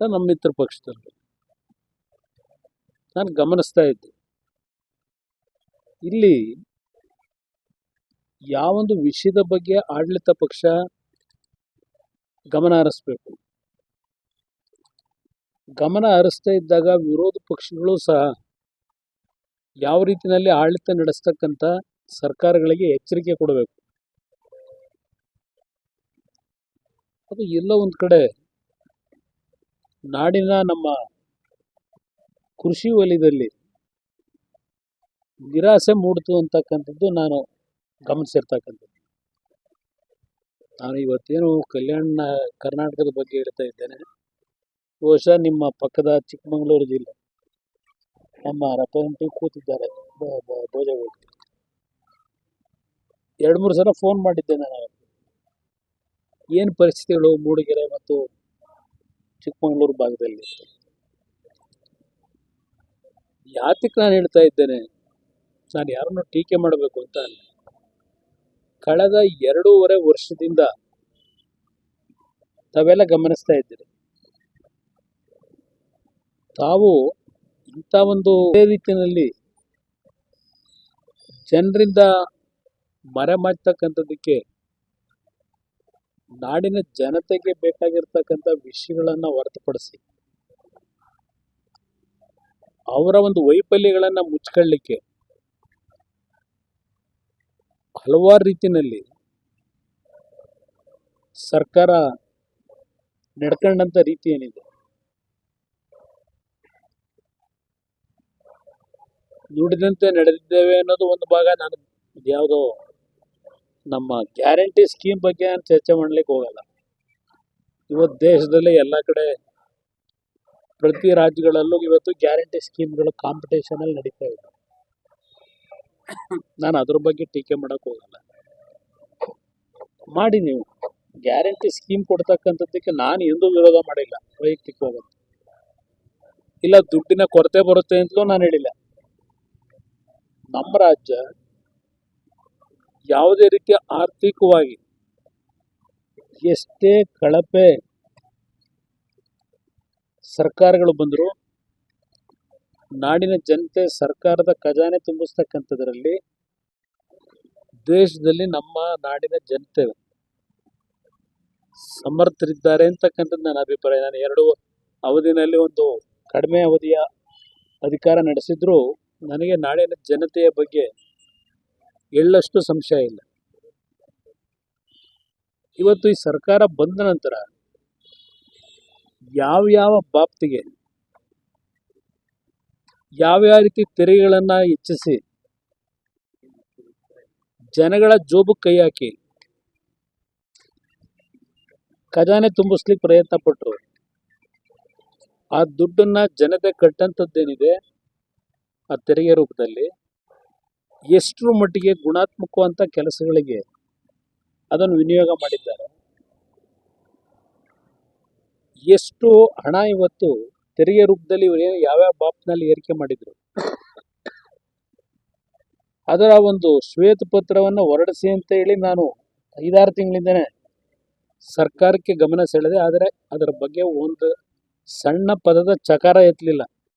ಅಂತ ನಮ್ಮ ಮಿತ್ರ ಪಕ್ಷದಲ್ಲಿ ನಾನು ಗಮನಿಸ್ತಾ ಇದ್ದೆ. ಇಲ್ಲಿ ಯಾವೊಂದು ವಿಷಯದ ಬಗ್ಗೆ ಆಡಳಿತ ಪಕ್ಷ ಗಮನ ಹರಿಸ್ಬೇಕು. ಗಮನ ಹರಿಸ್ತಾ ಇದ್ದಾಗ ವಿರೋಧ ಪಕ್ಷಗಳು ಸಹ ಯಾವ ರೀತಿಯಲ್ಲಿ ಆಡಳಿತ ನಡೆಸ್ತಕ್ಕಂಥ ಸರ್ಕಾರಗಳಿಗೆ ಎಚ್ಚರಿಕೆ ಕೊಡಬೇಕು. ಅದು ಎಲ್ಲೋ ಒಂದು ಕಡೆ ನಾಡಿನ ನಮ್ಮ ಕೃಷಿ ವಲಯದಲ್ಲಿ ನಿರಾಸೆ ಮೂಡಿತು ಅಂತಕ್ಕಂಥದ್ದು ನಾನು ಗಮನಿಸಿರ್ತಕ್ಕಂಥದ್ದು. ನಾನು ಇವತ್ತೇನು ಕಲ್ಯಾಣ ಕರ್ನಾಟಕದ ಬಗ್ಗೆ ಹೇಳ್ತಾ ಇದ್ದೇನೆ. ಬಹುಶಃ ನಿಮ್ಮ ಪಕ್ಕದ ಚಿಕ್ಕಮಗಳೂರು ಜಿಲ್ಲೆ ನಮ್ಮ ರೆಪ್ರೆಸೆಂಟಿವ್ ಕೂತಿದ್ದಾರೆ. ಭೋಜ ಹೋಗಿ ಎರಡು ಮೂರು ಸಲ ಫೋನ್ ಮಾಡಿದ್ದೆ ನಾನು. ಏನು ಪರಿಸ್ಥಿತಿಗಳು ಮೂಡಿಗೆರೆ ಮತ್ತು ಚಿಕ್ಕಮಗಳೂರು ಭಾಗದಲ್ಲಿ. ಯಾತಕ್ಕೆ ನಾನು ಹೇಳ್ತಾ ಇದ್ದೇನೆ, ನಾನು ಯಾರನ್ನು ಟೀಕೆ ಮಾಡಬೇಕು ಅಂತ ಅಲ್ಲ. ಕಳೆದ ಎರಡೂವರೆ ವರ್ಷದಿಂದ ತಾವೆಲ್ಲ ಗಮನಿಸ್ತಾ ಇದ್ದೀರಿ. ತಾವು ಇಂಥ ಒಂದು ರೀತಿಯಲ್ಲಿ ಜನರಿಂದ ಮರೆಮಾಚ್ತಕ್ಕಂಥದ್ದಕ್ಕೆ ನಾಡಿನ ಜನತೆಗೆ ಬೇಕಾಗಿರ್ತಕ್ಕಂಥ ವಿಷಯಗಳನ್ನ ಹೊರತುಪಡಿಸಿ, ಅವರ ಒಂದು ವೈಫಲ್ಯಗಳನ್ನ ಮುಚ್ಕೊಳ್ಳಿಕ್ಕೆ ಹಲವಾರು ರೀತಿಯಲ್ಲಿ ಸರ್ಕಾರ ನಡ್ಕೊಂಡಂಥ ರೀತಿ ಏನಿದೆ. ನುಡಿದಂತೆ ನಡೆದಿದ್ದೇವೆ ಅನ್ನೋದು ಒಂದು ಭಾಗ ನಾನು ಯಾವುದೋ ನಮ್ಮ ಗ್ಯಾರಂಟಿ ಸ್ಕೀಮ್ ಬಗ್ಗೆ ನಾನು ಚರ್ಚೆ ಮಾಡ್ಲಿಕ್ಕೆ ಹೋಗಲ್ಲ. ಇವತ್ತು ದೇಶದಲ್ಲಿ ಎಲ್ಲ ಕಡೆ ಪ್ರತಿ ರಾಜ್ಯಗಳಲ್ಲೂ ಇವತ್ತು ಗ್ಯಾರಂಟಿ ಸ್ಕೀಮ್ಗಳು ಕಾಂಪಿಟೇಷನ್ ಅಲ್ಲಿ ನಡೀತಾ ಇದೆ. ನಾನು ಅದ್ರ ಬಗ್ಗೆ ಟೀಕೆ ಮಾಡಕ್ ಹೋಗಲ್ಲ. ಮಾಡಿ ನೀವು. ಗ್ಯಾರಂಟಿ ಸ್ಕೀಮ್ ಕೊಡ್ತಕ್ಕಂಥದ್ದಕ್ಕೆ ನಾನು ಎಂದೂ ವಿರೋಧ ಮಾಡಿಲ್ಲ. ವೈಯಕ್ತಿಕವಾಗಿ. ಇಲ್ಲ ದುಡ್ಡಿನ ಕೊರತೆ ಬರುತ್ತೆ ಅಂತಲೂ ನಾನು ಹೇಳಿಲ್ಲ. ನಮ್ಮ ರಾಜ್ಯ ಯಾವುದೇ ರೀತಿಯ ಆರ್ಥಿಕವಾಗಿ ಎಷ್ಟೇ ಕಳಪೆ ಸರ್ಕಾರಗಳು ಬಂದರೂ ನಾಡಿನ ಜನತೆ ಸರ್ಕಾರದ ಖಜಾನೆ ತುಂಬಿಸ್ತಕ್ಕಂಥದ್ರಲ್ಲಿ ದೇಶದಲ್ಲಿ ನಮ್ಮ ನಾಡಿನ ಜನತೆ ಸಮರ್ಥರಿದ್ದಾರೆ ಅಂತಕ್ಕಂಥದ್ದು ನನ್ನ ಅಭಿಪ್ರಾಯ. ನಾನು ಎರಡು ಅವಧಿನಲ್ಲಿ ಒಂದು ಕಡಿಮೆ ಅವಧಿಯ ಅಧಿಕಾರ ನಡೆಸಿದ್ರು ನನಗೆ ನಾಡಿನ ಜನತೆಯ ಬಗ್ಗೆ ಎಳ್ಳಷ್ಟು ಸಂಶಯ ಇಲ್ಲ. ಇವತ್ತು ಈ ಸರ್ಕಾರ ಬಂದ ನಂತರ ಯಾವ್ಯಾವ ಬಾಪ್ತಿಗೆ ಯಾವ್ಯಾವ ರೀತಿ ತೆರಿಗೆಗಳನ್ನ ಹೆಚ್ಚಿಸಿ, ಜನಗಳ ಜೋಬು ಕೈ ಹಾಕಿ ಖಜಾನೆ ತುಂಬಿಸ್ಲಿಕ್ಕೆ ಪ್ರಯತ್ನ ಪಟ್ಟರು ಆ ದುಡ್ಡನ್ನ ಜನತೆ ಕಟ್ಟಂಥದ್ದೇನಿದೆ ಆ ತೆರಿಗೆ ರೂಪದಲ್ಲಿ ಎಷ್ಟರ ಮಟ್ಟಿಗೆ ಗುಣಾತ್ಮಕವಂಥ ಕೆಲಸಗಳಿಗೆ ಅದನ್ನು ವಿನಿಯೋಗ ಮಾಡಿದ್ದಾರೆ. ಎಷ್ಟು ಹಣ ಇವತ್ತು ತೆರಿಗೆ ರೂಪದಲ್ಲಿ ಇವರು ಯಾವ್ಯಾವ ಬಾಪ್ನಲ್ಲಿ ಏರಿಕೆ ಮಾಡಿದ್ರು. ಅದರ ಒಂದು ಶ್ವೇತ ಪತ್ರವನ್ನು ಹೊರಡಿಸಿ ಅಂತ ಹೇಳಿ ನಾನು ಐದಾರು ತಿಂಗಳಿಂದನೇ ಸರ್ಕಾರಕ್ಕೆ ಗಮನ ಸೆಳೆದೆ, ಆದರೆ ಅದರ ಬಗ್ಗೆ ಒಂದು ಸಣ್ಣ ಪದದ ಚಕಾರ ಎತ್ತಲಿಲ್ಲ.